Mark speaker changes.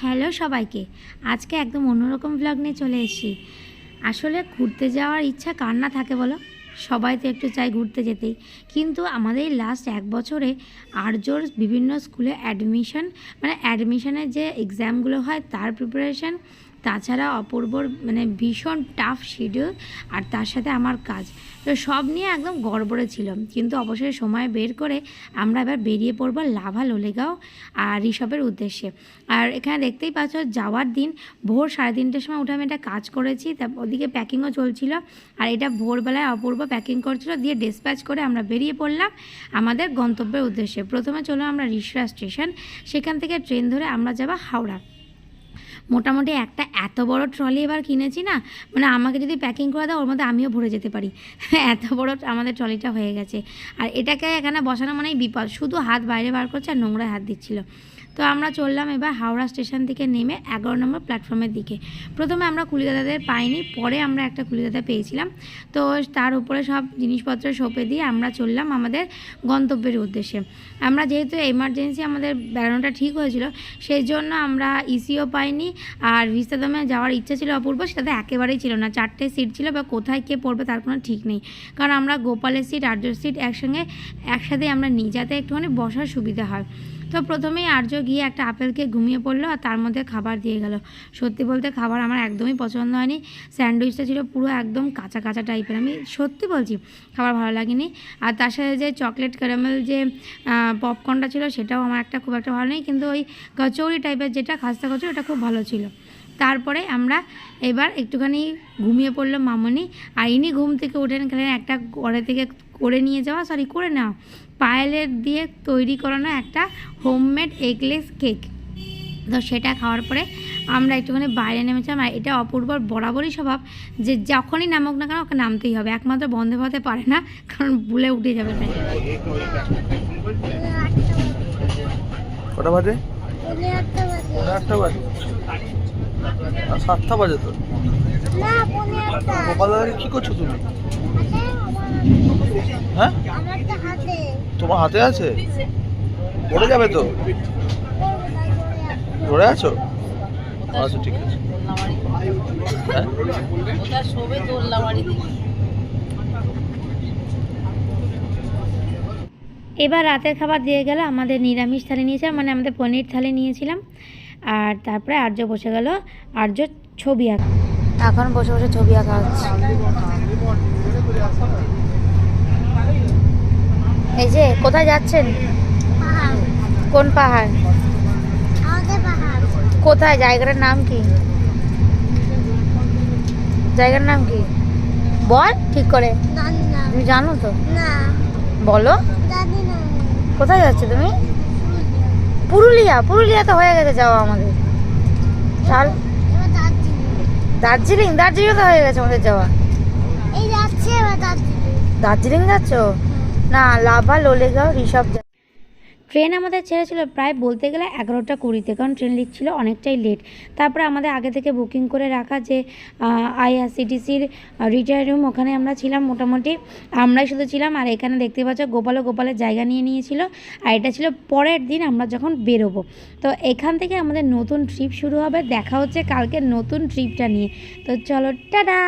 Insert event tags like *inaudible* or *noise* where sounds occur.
Speaker 1: Hello সবাইকে। আজকে একদম অন্যরকম ব্লগ নিয়ে চলে এসেছি। আসলে ঘুরতে যাওয়ার ইচ্ছা কার না থাকে বলো? সবাই তো একটু চাই ঘুরতে যেতেই। কিন্তু আমাদের লাস্ট এক বছরে আর্যর বিভিন্ন স্কুলে অ্যাডমিশন মানে অ্যাডমিশনের যে এক্সামগুলো হয়, তার প্রিপারেশন তাছাড়া অপূর্বর মানে ভীষণ টাফ শিডিউল আর তার সাথে আমার কাজ। তো সব নিয়ে একদম গড়বড়ে ছিল কিন্তু অবশ্যই সময় বের করে আমরা এবার বেরিয়ে পড়ব লাভা লোলেগাঁও আর ঋষভের উদ্দেশ্যে। আর এখানে দেখতেই পাচ্ছ, যাওয়ার দিন ভোর সাড়ে তিনটের সময় উঠে আমি একটা কাজ করেছি, তা ওদিকে প্যাকিংও চলছিল। আর এটা ভোরবেলায় অপূর্ব প্যাকিং করছিল, দিয়ে ডিসপ্যাচ করে আমরা বেরিয়ে পড়লাম আমাদের গন্তব্যের উদ্দেশ্যে। প্রথমে চলো আমরা রিসরা স্টেশন, সেখান থেকে ট্রেন ধরে আমরা যাব হাওড়া। মোটামুটি একটা এত বড় ট্রলি এবার কিনেছি না মানে আমাকে যদি প্যাকিং করে দাও, ওর মধ্যে আমিও ভরে যেতে পারি। *laughs* এত বড় আমাদের ট্রলিটা হয়ে গেছে। আর এটাকে এখানে বসানো মানেই বিপদ। শুধু হাত বাইরে বার করছে আর নোংরায় হাত দিচ্ছিল। তো আমরা চললাম এবার হাওড়া স্টেশন থেকে নেমে এগারো নম্বর প্ল্যাটফর্মের দিকে। প্রথমে আমরা কুলিদাদাদের পাইনি, পরে আমরা একটা কুলিদাদা পেয়েছিলাম। তো তার উপরে সব জিনিসপত্র সঁপে দিয়ে আমরা চললাম আমাদের গন্তব্যের উদ্দেশ্যে। আমরা যেহেতু এমার্জেন্সি আমাদের বেড়ানোটা ঠিক হয়েছিল, সেই জন্য আমরা ইসিও পাইনি আর ভিস্তাদমে যাওয়ার ইচ্ছা ছিল অপূর্ব সেটাতে একেবারেই ছিল না। চারটে সিট ছিল, বা কোথায় কে পড়বে তার কোনো ঠিক নেই। কারণ আমরা গোপালের সিট আর্যর সিট একসঙ্গে একসাথে আমরা নিই যাতে একটুখানি বসার সুবিধা হয়। তো প্রথমেই আর্য গিয়ে একটা আপেলকে ঘুমিয়ে পড়ল আর তার মধ্যে খাবার দিয়ে গেল। সত্যি বলতে খাবার আমার একদমই পছন্দ হয়নি। স্যান্ডউইচটা ছিল পুরো একদম কাঁচা কাঁচা টাইপের আমি সত্যি বলছি, খাবার ভালো লাগেনি। আর তার সাথে যে চকলেট ক্যারামেল যে পপকর্নটা ছিল, সেটাও আমার একটা খুব একটা ভালো নেই। কিন্তু ওই কচৌরি টাইপের যেটা, খাস্তা কচুরি, ওটা খুব ভালো ছিল। তারপরে আমরা এবার একটুখানি ঘুমিয়ে পড়ল মামনি। আর ইনি ঘুম থেকে উঠেন গেলেন একটা ঘরে থেকে করে নিয়ে যাওয়া সরি করে নেওয়া। পায়েলের দিয়ে তৈরি করানো একটা হোমমেড এগলেস কেক তো সেটা খাওয়ার পরে আমরা একটুখানি বাইরে নেমেছিলাম। আর এটা অপূর্বর বরাবরই স্বভাব যে যখনই নামুক না কেন ওকে নামতেই হবে। একমাত্র বন্ধে পথে পারে না কারণ ভুলে উঠে যাবে তাই
Speaker 2: কটা বাজে?
Speaker 3: বাজে।
Speaker 2: আর সাতটা বাজে তো।
Speaker 3: না,
Speaker 2: গোপাল দাদাকে কি করছ তুমি? হ্যাঁ? তোমার হাতে আছে? পড়ে যাবে তো? ধরে আছো? আচ্ছা ঠিক আছে। হ্যাঁ
Speaker 4: শোবে
Speaker 1: এবার রাতের খাবার দিয়ে গেল আমাদের নিরামিষ থালি নিয়েছিলাম মানে আমাদের পনির থালি নিয়েছিলাম। আর তারপরে আর্য বসে গেল আর্য ছবি আঁকা। এখন বসে বসে ছবি আঁকা হচ্ছে। এই যে কোথায় যাচ্ছেন? কোন পাহাড়? কোথায়? জায়গাটার নাম কি? জায়গার নাম কি? বল ঠিক করে। তুমি জানো তো? বলো। কোথায় যাচ্ছ তুমি? পুরুলিয়া পুরুলিয়া তো হয়ে গেছে যাওয়া আমাদের চাল
Speaker 3: দার্জিলিং।
Speaker 1: দার্জিলিং তো হয়ে গেছে আমাদের যাওয়া
Speaker 3: এই যাচ্ছে দার্জিলিং।
Speaker 1: দার্জিলিং যাচ্ছ না লাভা লোলেগাঁও ঋষভ ট্রেন আমাদের ছেড়েছিল প্রায় বলতে গেলে এগারোটা কুড়িতে, কারণ ট্রেন লিখছিল অনেকটাই লেট তারপরে আমাদের আগে থেকে বুকিং করে রাখা যে আইআরসিটিসির রিটায়ার রুম ওখানে আমরা ছিলাম মোটামুটি। আমরাই শুধু ছিলাম, আর এখানে দেখতে পাচ্ছ গোপালও গোপালের জায়গা নিয়ে নিয়েছিল। আর এটা ছিল পরের দিন আমরা যখন বেরোবো। তো এখান থেকে আমাদের নতুন ট্রিপ শুরু হবে, দেখা হচ্ছে কালকে নতুন ট্রিপটা নিয়ে। তো চলো, টাটা!